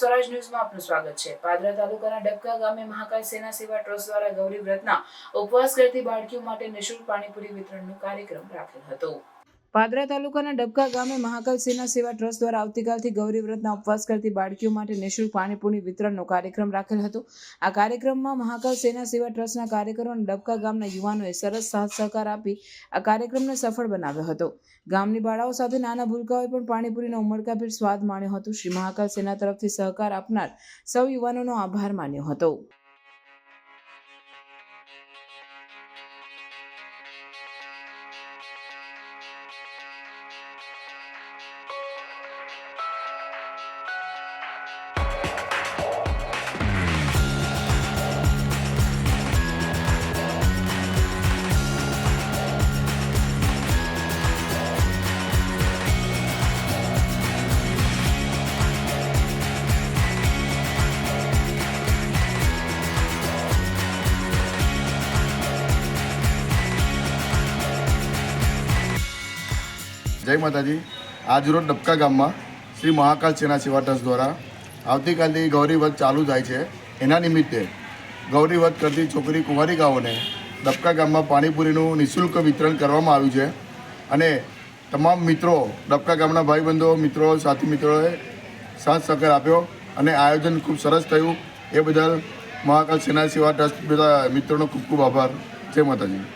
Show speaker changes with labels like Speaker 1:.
Speaker 1: સ્વરાજ ન્યૂઝમાં આપનું સ્વાગત છે. પાદરા તાલુકાના ડબકા ગામે મહાકાલ સેના સેવા ટ્રસ્ટ દ્વારા ગૌરી વ્રતના ઉપવાસ કરતી બાળકીઓ માટે નિઃશુલ્ક પાણીપુરી વિતરણનો કાર્યક્રમ રાખેલ હતો. પાદરા તાલુકાના ડબકા ગામે મહાકાલ સેના સેવા ટ્રસ્ટ દ્વારા આવતીકાલથી ગૌરી વ્રતના ઉપવાસ કરતી બાળકીઓ માટે નિઃશુલ્ક પાણીપુરી વિતરણનો કાર્યક્રમ રાખેલ હતો. આ કાર્યક્રમમાં મહાકાલ સેના સેવા ટ્રસ્ટના કાર્યકરો અને ડબકા ગામના યુવાનોએ સરસ સાથ સહકાર આપી આ કાર્યક્રમને સફળ બનાવ્યો હતો. ગામની બાળાઓ સાથે નાના ભૂલકાઓએ પણ પાણીપુરીનો ઉમળકાભેર સ્વાદ માણ્યો હતો. શ્રી મહાકાલ સેના તરફથી સહકાર આપનાર સૌ યુવાનોનો આભાર માન્યો હતો.
Speaker 2: you જય માતાજી. આજરોજ ડબકા ગામમાં શ્રી મહાકાલ સેના સેવા ટ્રસ્ટ દ્વારા આવતીકાલથી ગૌરી વ્રત ચાલુ થાય છે. એના નિમિત્તે ગૌરી વ્રત કરતી છોકરી કુંવારિકાઓને ડબકા ગામમાં પાણીપુરીનું નિઃશુલ્ક વિતરણ કરવામાં આવ્યું છે. અને તમામ મિત્રો, ડબકા ગામના ભાઈબંધો, મિત્રો, સાથી મિત્રોએ સાથ સહકાર આપ્યો અને આયોજન ખૂબ સરસ થયું. એ બદલ મહાકાલ સેના સેવા ટ્રસ્ટ બધા મિત્રોનો ખૂબ ખૂબ આભાર. જય માતાજી.